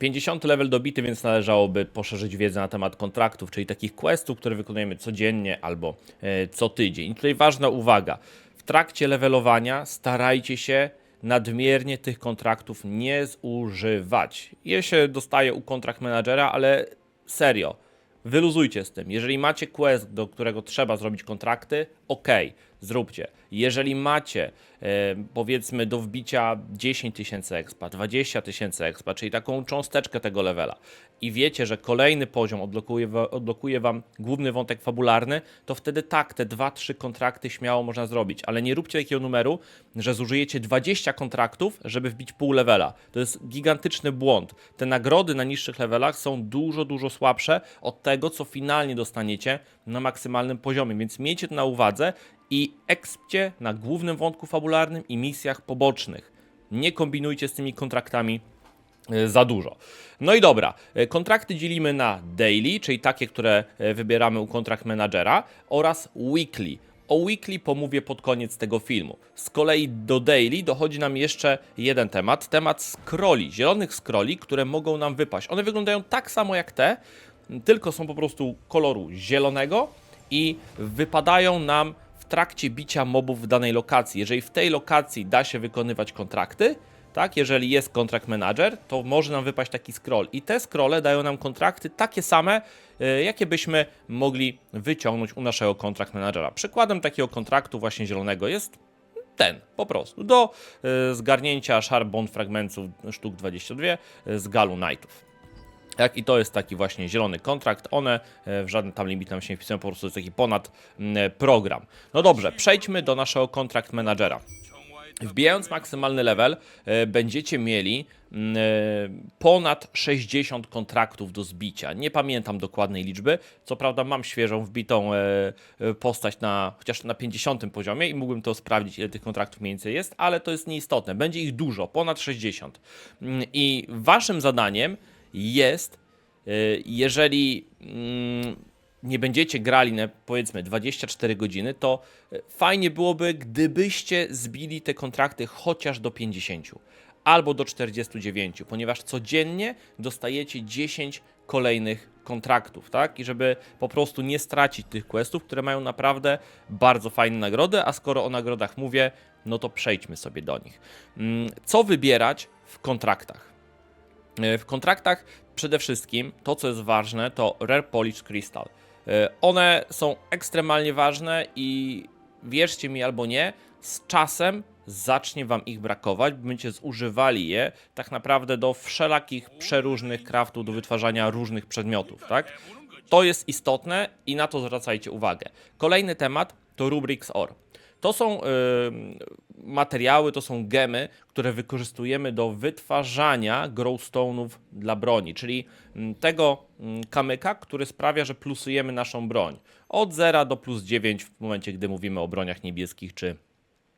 50 level dobity, więc należałoby poszerzyć wiedzę na temat kontraktów, czyli takich questów, które wykonujemy codziennie albo e, co tydzień. I tutaj ważna uwaga. W trakcie levelowania starajcie się nadmiernie tych kontraktów nie zużywać. Je się dostaje u kontrakt menadżera, ale serio, wyluzujcie z tym. Jeżeli macie quest, do którego trzeba zrobić kontrakty, ok, zróbcie. Jeżeli macie, e, powiedzmy, do wbicia 10 tysięcy expa, 20 tysięcy expa, czyli taką cząsteczkę tego levela i wiecie, że kolejny poziom odblokuje, wa- odblokuje wam główny wątek fabularny, to wtedy tak, te 2-3 kontrakty śmiało można zrobić, ale nie róbcie takiego numeru, że zużyjecie 20 kontraktów, żeby wbić pół levela. To jest gigantyczny błąd. Te nagrody na niższych levelach są dużo, dużo słabsze od tego, co finalnie dostaniecie na maksymalnym poziomie, więc miejcie to na uwadze i ekspcie na głównym wątku fabularnym i misjach pobocznych. Nie kombinujcie z tymi kontraktami e, za dużo. No i dobra, e, kontrakty dzielimy na daily, czyli takie, które e, wybieramy u kontrakt menadżera oraz weekly. O weekly pomówię pod koniec tego filmu. Z kolei do daily dochodzi nam jeszcze jeden temat, temat scrolli, zielonych scrolli, które mogą nam wypaść. One wyglądają tak samo jak te, tylko są po prostu koloru zielonego i wypadają nam trakcie bicia mobów w danej lokacji. Jeżeli w tej lokacji da się wykonywać kontrakty, tak, jeżeli jest kontrakt manager, to może nam wypaść taki scroll. I te scrolle dają nam kontrakty takie same, e, jakie byśmy mogli wyciągnąć u naszego kontrakt managera. Przykładem takiego kontraktu właśnie zielonego jest ten, po prostu, do e, zgarnięcia Sharp Bond Fragmentów sztuk 22 e, z Galu Knightów. Tak, i to jest taki właśnie zielony kontrakt. One e, w żaden tam limit nam się nie wpisują, po prostu jest taki ponad mm, program. No dobrze, przejdźmy do naszego kontrakt menadżera. Wbijając maksymalny level, e, będziecie mieli e, ponad 60 kontraktów do zbicia. Nie pamiętam dokładnej liczby. Co prawda, mam świeżą, wbitą e, e, postać na chociaż na 50 poziomie i mógłbym to sprawdzić, ile tych kontraktów mniej więcej jest, ale to jest nieistotne. Będzie ich dużo, ponad 60. Mm, I waszym zadaniem jest, e, jeżeli mm, nie będziecie grali na powiedzmy 24 godziny, to e, fajnie byłoby, gdybyście zbili te kontrakty chociaż do 50 albo do 49, ponieważ codziennie dostajecie 10 kolejnych kontraktów, tak? I żeby po prostu nie stracić tych questów, które mają naprawdę bardzo fajne nagrody, a skoro o nagrodach mówię, no to przejdźmy sobie do nich. Mm, Co wybierać w kontraktach? E, W kontraktach przede wszystkim to, co jest ważne, to Rare Polish Crystal. E, One są ekstremalnie ważne i wierzcie mi albo nie, z czasem zacznie wam ich brakować, będziecie zużywali je tak naprawdę do wszelakich przeróżnych craftów, do wytwarzania różnych przedmiotów, tak? To jest istotne i na to zwracajcie uwagę. Kolejny temat to Rubrics OR. To są y, materiały, to są gemy, które wykorzystujemy do wytwarzania glowstone'ów dla broni, czyli mm, tego mm, kamyka, który sprawia, że plusujemy naszą broń. Od 0 do plus 9 w momencie, gdy mówimy o broniach niebieskich czy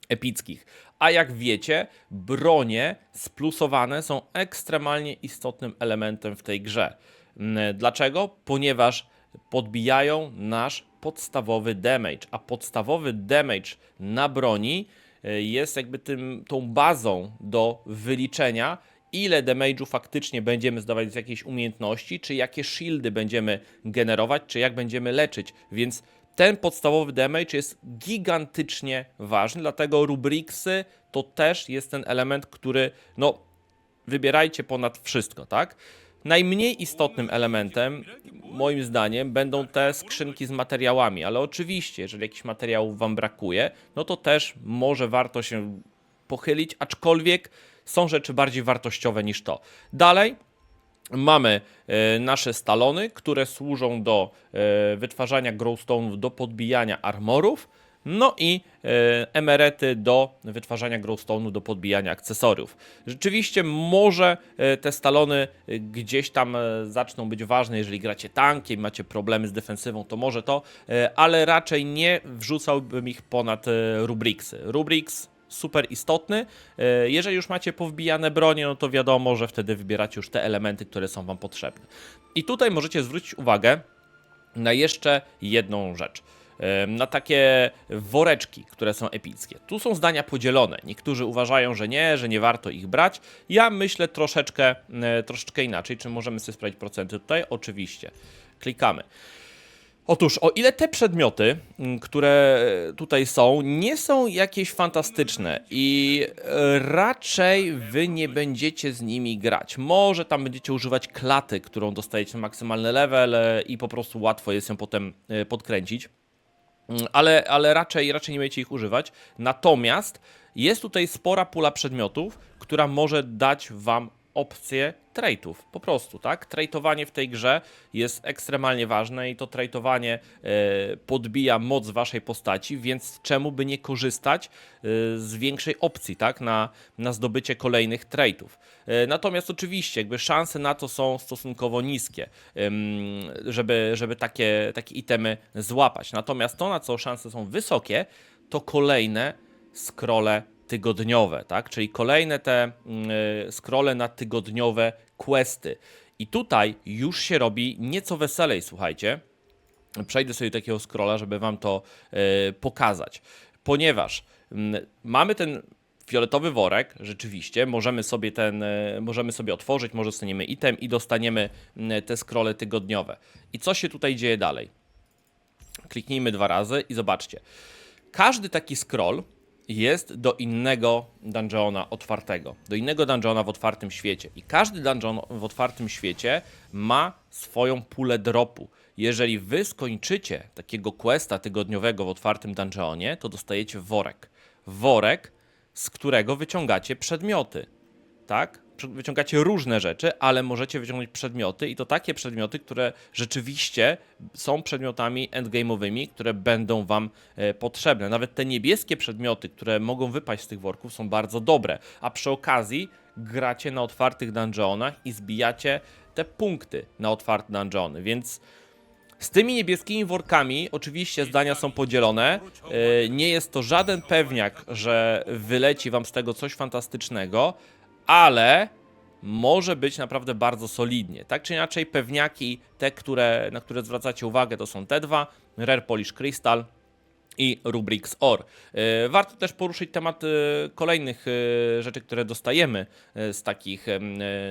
epickich. A jak wiecie, bronie splusowane są ekstremalnie istotnym elementem w tej grze. Mm, Dlaczego? Ponieważ podbijają nasz podstawowy damage, a podstawowy damage na broni jest jakby tym, tą bazą do wyliczenia, ile damage'u faktycznie będziemy zdawać z jakiejś umiejętności, czy jakie shieldy będziemy generować, czy jak będziemy leczyć, więc ten podstawowy damage jest gigantycznie ważny, dlatego rubriksy to też jest ten element, który no wybierajcie ponad wszystko, tak? Najmniej istotnym elementem, moim zdaniem, będą te skrzynki z materiałami, ale oczywiście, jeżeli jakichś materiałów Wam brakuje, no to też może warto się pochylić, aczkolwiek są rzeczy bardziej wartościowe niż to. Dalej, Mamy e, nasze stalony, które służą do e, wytwarzania glowstone'ów, do podbijania armorów, no i e, emerety do wytwarzania glowstone'u, do podbijania akcesoriów. Rzeczywiście może e, te stalony e, gdzieś tam zaczną być ważne, jeżeli gracie tankiem, macie problemy z defensywą, to może to, ale raczej nie wrzucałbym ich ponad rubriksy. Rubriks super istotny. Jeżeli już macie powbijane bronie, no to wiadomo, że wtedy wybieracie już te elementy, które są Wam potrzebne. I tutaj możecie zwrócić uwagę na jeszcze jedną rzecz. Na takie woreczki, które są epickie. Tu są zdania podzielone. Niektórzy uważają, że nie, że nie warto ich brać. Ja myślę troszeczkę, troszeczkę inaczej. Czy możemy sobie sprawdzić procenty tutaj? Oczywiście. Klikamy. Otóż, o ile te przedmioty, które tutaj są, nie są jakieś fantastyczne i raczej wy nie będziecie z nimi grać. Może tam będziecie używać klaty, którą dostajecie na maksymalny level e, i po prostu łatwo jest ją potem e, podkręcić. Mm, ale, ale raczej, raczej nie będziecie ich używać. Natomiast jest tutaj spora pula przedmiotów, która może dać wam opcję trade'ów, po prostu, tak? Trade'owanie w tej grze jest ekstremalnie ważne i to trade'owanie e, podbija moc waszej postaci, więc czemu by nie korzystać e, z większej opcji, tak? Na, na zdobycie kolejnych trade'ów. E, natomiast oczywiście, jakby szanse na to są stosunkowo niskie, żeby, żeby takie, takie itemy złapać. Natomiast to, na co szanse są wysokie, to kolejne scrolle tygodniowe, tak? Czyli kolejne te y, scrolle na tygodniowe questy. I tutaj już się robi nieco weselej, słuchajcie. Przejdę sobie takiego scrolla, żeby wam to y, pokazać. Ponieważ mm, mamy ten fioletowy worek, rzeczywiście, możemy sobie ten, y, możemy sobie otworzyć, może dostaniemy item i dostaniemy mm, te scrolle tygodniowe. I co się tutaj dzieje dalej? Kliknijmy dwa razy i zobaczcie. Każdy taki scroll jest do innego dungeona otwartego, do innego dungeona w otwartym świecie. I każdy dungeon w otwartym świecie ma swoją pulę dropu. Jeżeli wy skończycie takiego questa tygodniowego w otwartym dungeonie, to dostajecie worek. Worek, z którego wyciągacie przedmioty. Tak? Wyciągacie różne rzeczy, ale możecie wyciągnąć przedmioty i to takie przedmioty, które rzeczywiście są przedmiotami endgame'owymi, które będą wam e, potrzebne. Nawet te niebieskie przedmioty, które mogą wypaść z tych worków są bardzo dobre, a przy okazji gracie na otwartych dungeonach i zbijacie te punkty na otwarte dungeony, więc z tymi niebieskimi workami oczywiście zdania są podzielone. E, Nie jest to żaden pewniak, że wyleci wam z tego coś fantastycznego, ale może być naprawdę bardzo solidnie. Tak czy inaczej, pewniaki, te, które, na które zwracacie uwagę, to są te dwa: Rare Polish Crystal i Rubrix Or. E, Warto też poruszyć temat e, kolejnych e, rzeczy, które dostajemy z takich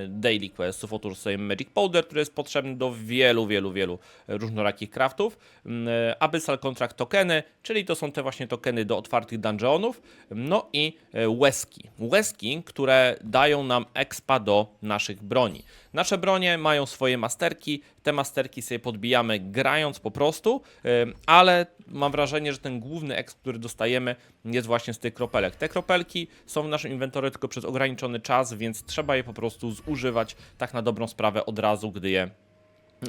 daily questów. Otóż sobie Magic Powder, który jest potrzebny do wielu, wielu, wielu różnorakich craftów. M, e, Abyssal Contract Tokeny, czyli to są te właśnie tokeny do otwartych dungeonów. No i Łeski. Łeski, które dają nam expa do naszych broni. Nasze bronie mają swoje masterki, te masterki sobie podbijamy grając po prostu, ale mam wrażenie, że ten główny exp, który dostajemy jest właśnie z tych kropelek. Te kropelki są w naszym inwentory tylko przez ograniczony czas, więc trzeba je po prostu zużywać tak na dobrą sprawę od razu, gdy je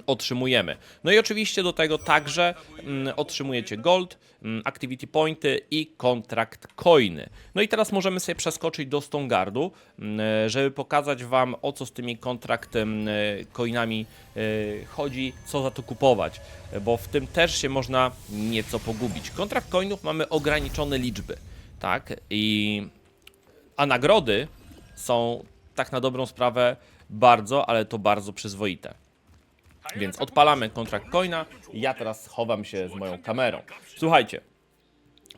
otrzymujemy. No i oczywiście do tego także mm, otrzymujecie gold, mm, activity pointy i kontrakt coiny. No i teraz możemy sobie przeskoczyć do Stongardu, mm, żeby pokazać wam o co z tymi kontraktem coinami e, chodzi, co za to kupować, bo w tym też się można nieco pogubić. Kontrakt coinów mamy ograniczone liczby, tak? I a nagrody są tak na dobrą sprawę bardzo, ale to bardzo przyzwoite. Więc odpalamy kontrakt coina. Ja teraz chowam się z moją kamerą. Słuchajcie.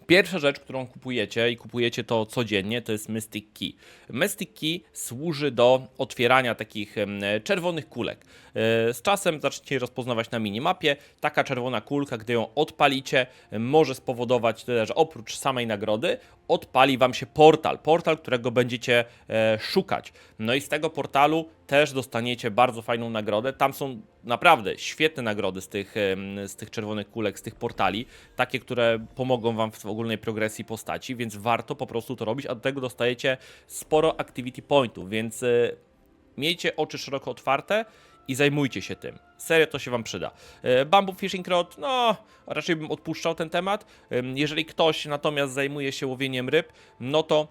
Pierwsza rzecz, którą kupujecie i kupujecie to codziennie, to jest Mystic Key. Mystic Key służy do otwierania takich czerwonych kulek. E, Z czasem zaczniecie rozpoznawać na minimapie. Taka czerwona kulka, gdy ją odpalicie, może spowodować że oprócz samej nagrody odpali wam się portal. Portal, którego będziecie e, szukać. No i z tego portalu też dostaniecie bardzo fajną nagrodę. Tam są naprawdę świetne nagrody z tych, z tych czerwonych kulek, z tych portali. Takie, które pomogą wam w ogólnej progresji postaci, więc warto po prostu to robić. A do tego dostajecie sporo activity pointów, więc e, miejcie oczy szeroko otwarte i zajmujcie się tym. Serio to się wam przyda. E, Bamboo Fishing Rod, no raczej bym odpuszczał ten temat. Jeżeli ktoś natomiast zajmuje się łowieniem ryb, no to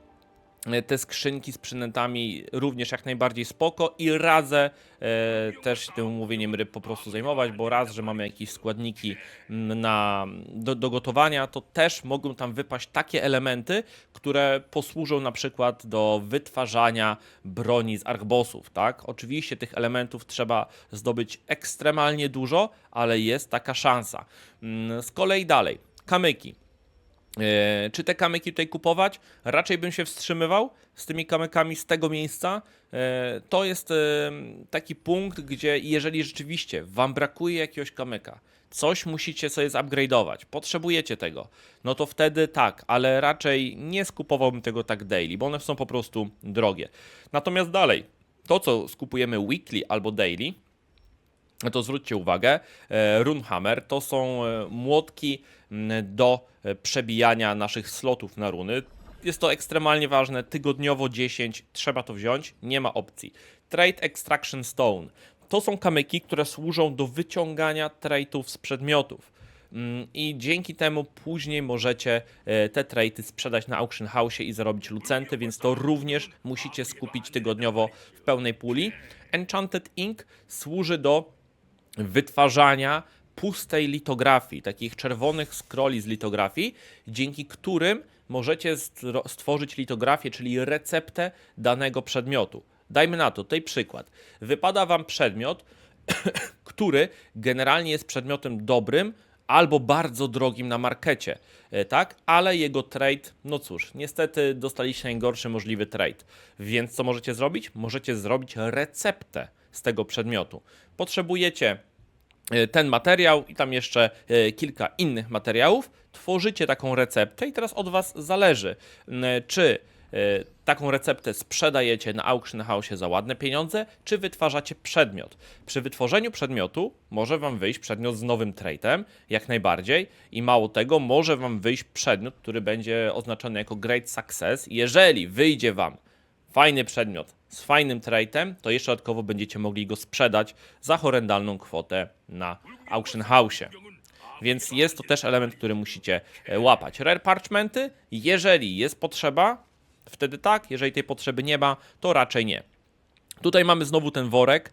te skrzynki z przynętami również jak najbardziej spoko i radzę e, też tym łowieniem ryb po prostu zajmować, bo raz, że mamy jakieś składniki mm, na, do, do gotowania, to też mogą tam wypaść takie elementy, które posłużą na przykład do wytwarzania broni z archbossów, tak? Oczywiście tych elementów trzeba zdobyć ekstremalnie dużo, ale jest taka szansa. Mm, Z kolei dalej. Kamyki. E, Czy te kamyki tutaj kupować? Raczej bym się wstrzymywał z tymi kamykami z tego miejsca. E, To jest e, taki punkt, gdzie jeżeli rzeczywiście wam brakuje jakiegoś kamyka, coś musicie sobie zupgrade'ować, potrzebujecie tego, no to wtedy tak, ale raczej nie skupowałbym tego tak daily, bo one są po prostu drogie. Natomiast dalej, to co skupujemy weekly albo daily, to zwróćcie uwagę, e, Runhammer to są e, młotki do e, przebijania naszych slotów na runy. Jest to ekstremalnie ważne, tygodniowo 10, trzeba to wziąć, nie ma opcji. Trade Extraction Stone to są kamyki, które służą do wyciągania trade'ów z przedmiotów. Mm, I dzięki temu później możecie te trade'y sprzedać na auction house i zarobić lucenty, więc to również musicie skupić tygodniowo w pełnej puli. Enchanted Ink służy do wytwarzania pustej litografii, takich czerwonych scrolli z litografii, dzięki którym możecie stworzyć litografię, czyli receptę danego przedmiotu. Dajmy na to, tutaj przykład. Wypada Wam przedmiot, który generalnie jest przedmiotem dobrym albo bardzo drogim na markecie, e, tak? Ale jego trade, no cóż, niestety dostaliście najgorszy możliwy trade. Więc co możecie zrobić? Możecie zrobić receptę z tego przedmiotu. Potrzebujecie e, ten materiał i tam jeszcze e, kilka innych materiałów, tworzycie taką receptę i teraz od Was zależy, czy e, taką receptę sprzedajecie na auction house za ładne pieniądze, czy wytwarzacie przedmiot. Przy wytworzeniu przedmiotu może Wam wyjść przedmiot z nowym trade'em, jak najbardziej, i mało tego, może Wam wyjść przedmiot, który będzie oznaczony jako great success. Jeżeli wyjdzie Wam fajny przedmiot z fajnym trade'em, to jeszcze dodatkowo będziecie mogli go sprzedać za horrendalną kwotę na auction house. Więc jest to też element, który musicie e, łapać. Rare parchmenty, jeżeli jest potrzeba, wtedy tak, jeżeli tej potrzeby nie ma, to raczej nie. Tutaj mamy znowu ten worek.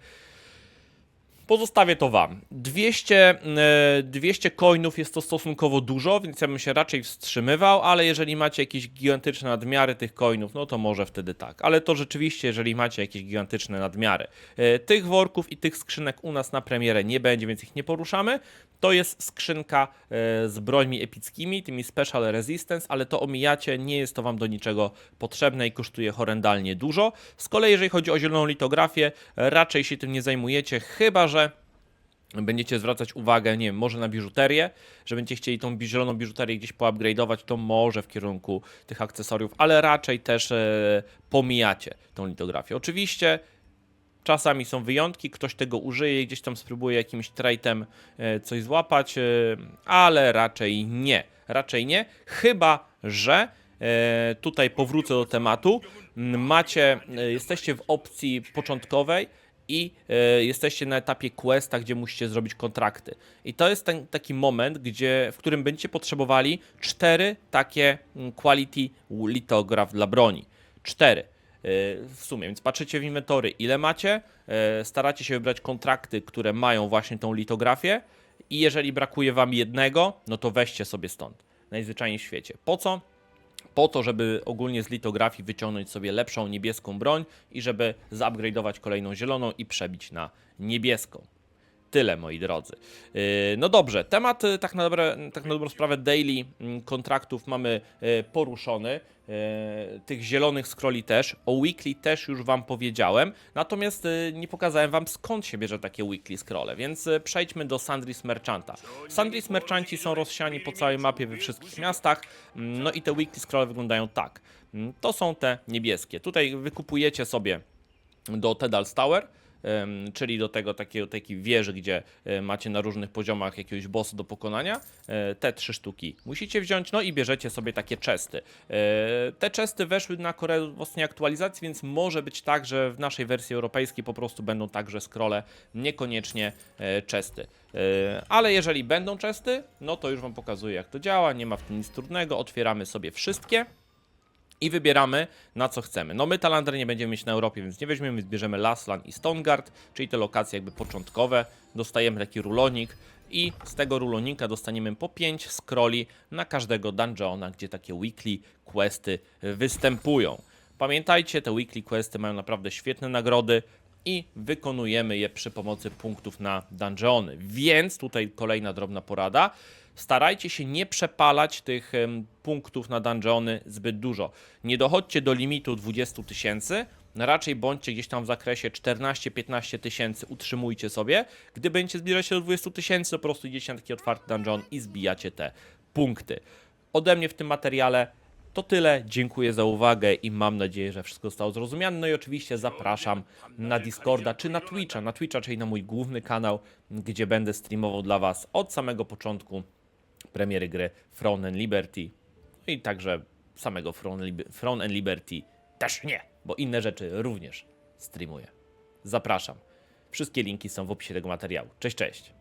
Pozostawię to Wam. 200, e, 200 coinów jest to stosunkowo dużo, więc ja bym się raczej wstrzymywał, ale jeżeli macie jakieś gigantyczne nadmiary tych coinów, no to może wtedy tak. Ale to rzeczywiście, jeżeli macie jakieś gigantyczne nadmiary. E, Tych worków i tych skrzynek u nas na premierę nie będzie, więc ich nie poruszamy. To jest skrzynka e, z brońmi epickimi, tymi Special Resistance, ale to omijacie, nie jest to Wam do niczego potrzebne i kosztuje horrendalnie dużo. Z kolei, jeżeli chodzi o zieloną litografię, raczej się tym nie zajmujecie, chyba że będziecie zwracać uwagę, nie wiem, może na biżuterię, że będziecie chcieli tą zieloną biżuterię gdzieś poupgrade'ować, to może w kierunku tych akcesoriów, ale raczej też e, pomijacie tą litografię. Oczywiście czasami są wyjątki, ktoś tego użyje i gdzieś tam spróbuje jakimś trade'em e, coś złapać, e, ale raczej nie. Raczej nie, chyba że e, tutaj powrócę do tematu. M, Macie, jesteście w opcji początkowej i jesteście na etapie questa, gdzie musicie zrobić kontrakty. I to jest ten taki moment, gdzie, w którym będziecie potrzebowali cztery takie mm, quality litograf dla broni. Cztery w sumie, więc patrzycie w inwentory, ile macie, e, staracie się wybrać kontrakty, które mają właśnie tą litografię i jeżeli brakuje wam jednego, no to weźcie sobie stąd, najzwyczajniej w świecie. Po co? Po to, żeby ogólnie z litografii wyciągnąć sobie lepszą niebieską broń i żeby zaupgrade'ować kolejną zieloną i przebić na niebieską. Tyle, moi drodzy. Yy, No dobrze, temat y, tak na, dobre, tak na dobrą sprawę daily mm, kontraktów mamy y, poruszony. Tych zielonych scrolli też. O weekly też już Wam powiedziałem. Natomiast nie pokazałem Wam skąd się bierze takie weekly scrolle, więc przejdźmy do Sandris Merchanta. Sandris Merchanci są rozsiani po całej mapie we wszystkich miastach. Mm, No i te weekly scrolle wyglądają tak. Mm, To są te niebieskie. Tutaj wykupujecie sobie do Tedal's Tower, czyli do tego takiego, takiej wieży, gdzie e, macie na różnych poziomach jakiegoś bossa do pokonania. E, Te trzy sztuki musicie wziąć, no i bierzecie sobie takie chesty. E, Te chesty weszły na Koreę w ostatniej aktualizacji, więc może być tak, że w naszej wersji europejskiej po prostu będą także scrolle, niekoniecznie chesty. Ale jeżeli będą chesty, no to już Wam pokazuję jak to działa, nie ma w tym nic trudnego, otwieramy sobie wszystkie i wybieramy na co chcemy. No my Talander nie będziemy mieć na Europie, więc nie weźmiemy, więc bierzemy Laslan i Stonegard, czyli te lokacje jakby początkowe. Dostajemy taki rulonik i z tego rulonika dostaniemy po 5 scrolli na każdego dungeona, gdzie takie weekly questy występują. Pamiętajcie, te weekly questy mają naprawdę świetne nagrody. i wykonujemy je przy pomocy punktów na dungeony. Więc tutaj kolejna drobna porada. Starajcie się nie przepalać tych punktów na dungeony zbyt dużo. Nie dochodźcie do limitu 20 tysięcy, raczej bądźcie gdzieś tam w zakresie 14-15 tysięcy, utrzymujcie sobie. Gdy będziecie zbliżać się do 20 tysięcy, po prostu idziecie na taki otwarty dungeon i zbijacie te punkty. Ode mnie w tym materiale to tyle. Dziękuję za uwagę i mam nadzieję, że wszystko zostało zrozumiane. No i oczywiście zapraszam na Discorda czy na Twitcha. Na Twitcha, czyli na mój główny kanał, gdzie będę streamował dla Was od samego początku premiery gry Throne and Liberty. No i także samego Throne, and Liberty też nie, bo inne rzeczy również streamuję. Zapraszam. Wszystkie linki są w opisie tego materiału. Cześć, cześć.